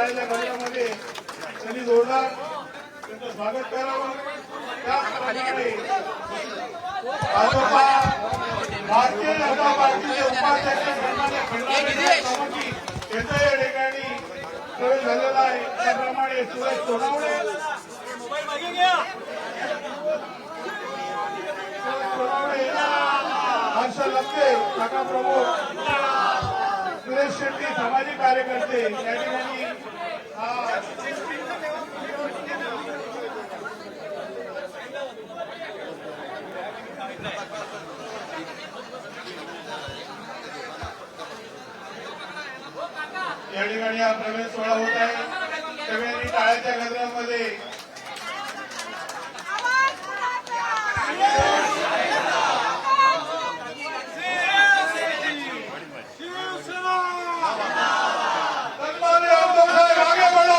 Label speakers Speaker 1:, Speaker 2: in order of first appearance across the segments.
Speaker 1: टाळ्याच्या गजरामध्ये त्यांनी जोरदार. त्यांचं स्वागत करावं. त्याचप्रमाणे भाजपा भारतीय जनता पार्टीचे उपाध्यक्ष सन्मान्य खंडागळे सावंगी यांचा या ठिकाणी. प्रवेश झालेला आहे. त्याप्रमाणे सुरेश सोनावणे. सोनावणे हर्ष लपते काका प्रमुख सुरेश शेट्टी सामाजिक कार्यकर्ते. या ठिकाणी या ठिकाणी हा प्रवेश सोहळा होत आहे. सगळ्यांनी टाळ्याच्या गजरामध्ये सन्मान्य उद्धव साहेब आगे बढ़ो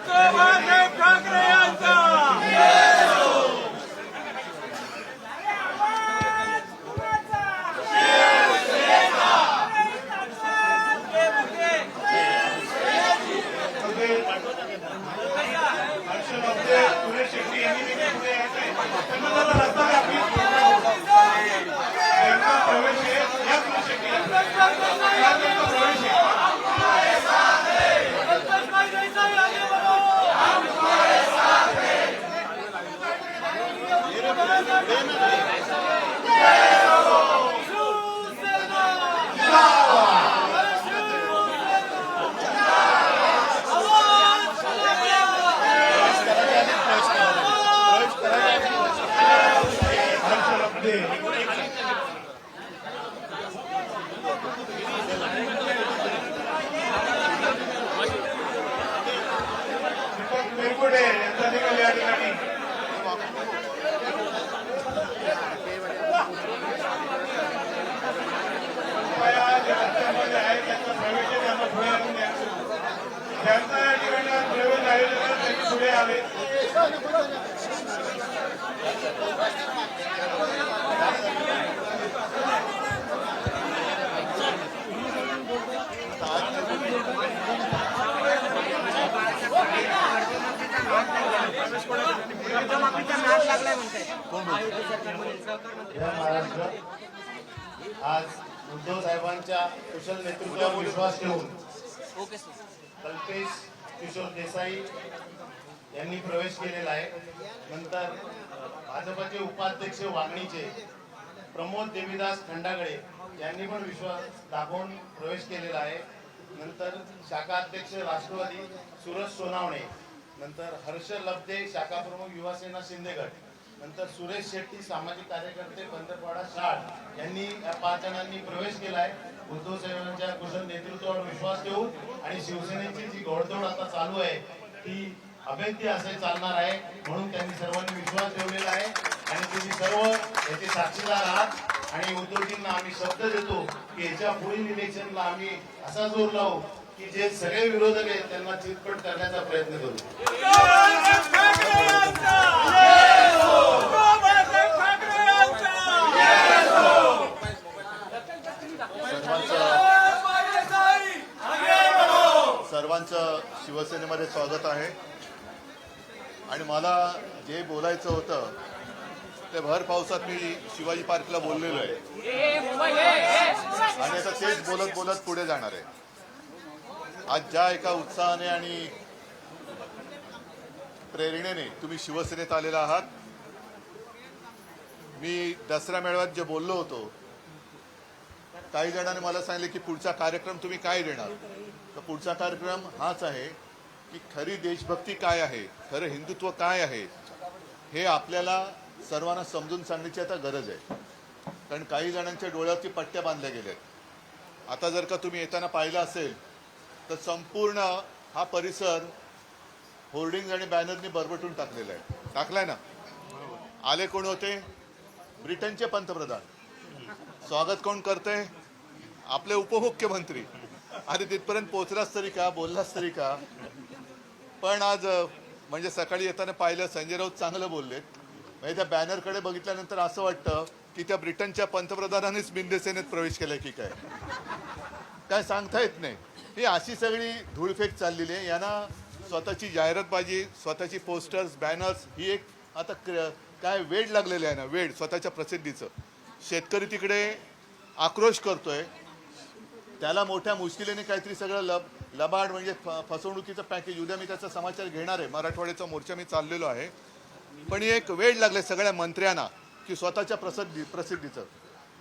Speaker 2: बाळासाहेब ठाकरे यांचा
Speaker 1: हर्ष लपते सुरेश शेट्टी यांनी देखील पुढे यायचं आहे. त्यांना जरा रस्ता द्या, please. त्यांचा प्रवेश आहे या सुरेश शेट्टी यांचा त्यांचा प्रवेश आहे हर्ष लपते दीपक मेरकुटे यांचा देखील या ठिकाणी कृपया जे रस्त्यामध्ये आहेत त्यांना पुढे आणून द्या ज्यांचा या ठिकाणी आज प्रवेश आहे त्यांनी पुढे आले
Speaker 3: आज उद्धव साहेबांच्या कुशल नेतृत्वावर विश्वास ठेवून कल्पेश किशोर देसाई यांनी प्रवेश केलेला आहे. नंतर भाजपचे उपाध्यक्ष वागणीचे प्रमोद देवीदास खंडागळे यांनी पण विश्वास दाखवून प्रवेश केलेला आहे. नंतर शाखा अध्यक्ष राष्ट्रवादी सुरज सोनावणे नंतर हर्ष लब्धे शाखा प्रमुख युवासेना शिंदेगड नंतर सुरेश शेट्टी सामाजिक कार्यकर्ते पंधरपाडा शाळ यांनी या पाच जणांनी प्रवेश केलाय. उद्धव साहेबांच्या कुशल नेतृत्वावर विश्वास ठेवून आणि शिवसेनेची जी घोडदौड आता चालू आहे ती अभेद्य असे चालणार आहे म्हणून त्यांनी सर्वांनी विश्वास ठेवलेला आहे. आणि तुम्ही सर्व याचे साक्षीदार आहात. आणि उद्धवजींना आम्ही शब्द देतो की याच्या पुढील इलेक्शनला आम्ही असा जोर लावू की जे सगळे विरोधक आहेत त्यांना चितपट करण्याचा प्रयत्न करू.
Speaker 4: शिवसेनेमध्ये स्वागत आहे. आणि मला जे बोलायचं होतं ते भर पावसात मी शिवाजी पार्कला बोललेलो आहे. आणि आता तेच बोलत बोलत पुढे जाणार आहे. आज ज्या एका उत्साहाने आणि प्रेरणेने तुम्ही शिवसेनेत आलेला आहात मी दसरा मेळाव्यात जे बोललो होतो काही जणांनी मला सांगितले की पुढचा कार्यक्रम तुम्ही काय देणार? तर पुढचा कार्यक्रम हाच आहे की खरी देशभक्ती काय आहे? खरं हिंदुत्व काय आहे? हे आपल्याला सर्वांना समजून सांगण्याची आता गरज आहे. कारण काही जणांच्या डोळ्यावरती पट्ट्या बांधल्या गेल्या आहेत आता जर का तुम्ही येताना पाहिलं असेल तर संपूर्ण हा परिसर होर्डिंग आणि बॅनरनी बरबटून टाकलेला आहे. टाकलाय ना? आले कोण होते? ब्रिटनचे पंतप्रधान. स्वागत कोण करते आपले उपमुख्यमंत्री. अरे तिथपर्यंत पोहोचलाच तरी का बोललाच तरी का? पण आज म्हणजे सकाळी येताना पाहिलं संजय राऊत चांगलं बोललेत. म्हणजे त्या बॅनरकडे बघितल्यानंतर असं वाटतं की त्या ब्रिटनच्या पंतप्रधानांनीच बिंदेसेनेत प्रवेश केलाय की काय? काय सांगता येत नाही. ही अशी सगळी धूळफेक चाललेली आहे. यांना स्वतःची जाहिरातबाजी स्वतःची पोस्टर्स बॅनर्स ही एक आता क्र- काय वेड लागलेलं आहे ना वेड स्वतःच्या प्रसिद्धीचं. शेतकरी तिकडे आक्रोश करतोय. त्याला मोठ्या मुश्किलीने काहीतरी सगळं लब लबाड म्हणजे फ- फसवणुकीचं पॅकेज उद्या मी त्याचा समाचार घेणार आहे. मराठवाड्याचा मोर्चा मी चाललेलो आहे. पण एक वेळ लागले सगळ्या मंत्र्यांना की स्वतःच्या प्रसिद्धी प्रसिद्धीचं.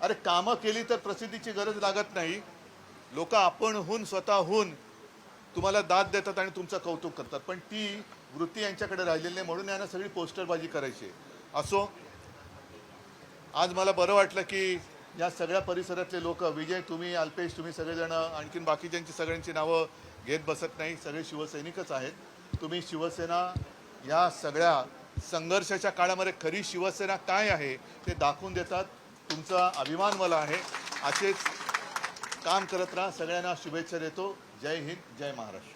Speaker 4: अरे कामं केली तर प्रसिद्धीची गरज लागत नाही. लोक आपणहून स्वतःहून तुम्हाला दाद देतात आणि तुमचं कौतुक करतात. पण ती वृत्ती यांच्याकडे राहिलेली नाही. म्हणून यांना सगळी पोस्टरबाजी करायची आहे. असो आज मला बरं वाटलं की या सगळ्या परिसरातले लोक विजय तुम्ही अल्पेश तुम्ही सगळेजण आणखीन बाकीच्यांची सगळ्यांची नावं घेत बसत नाही. सगळे शिवसैनिकच आहेत. तुम्ही शिवसेना या सगळ्या संघर्षाच्या काळामध्ये खरी शिवसेना काय आहे ते दाखवून देतात. तुमचा अभिमान मला आहे. असेच काम करत राहा. सगळ्यांना शुभेच्छा देतो. जय हिंद जय महाराष्ट्र.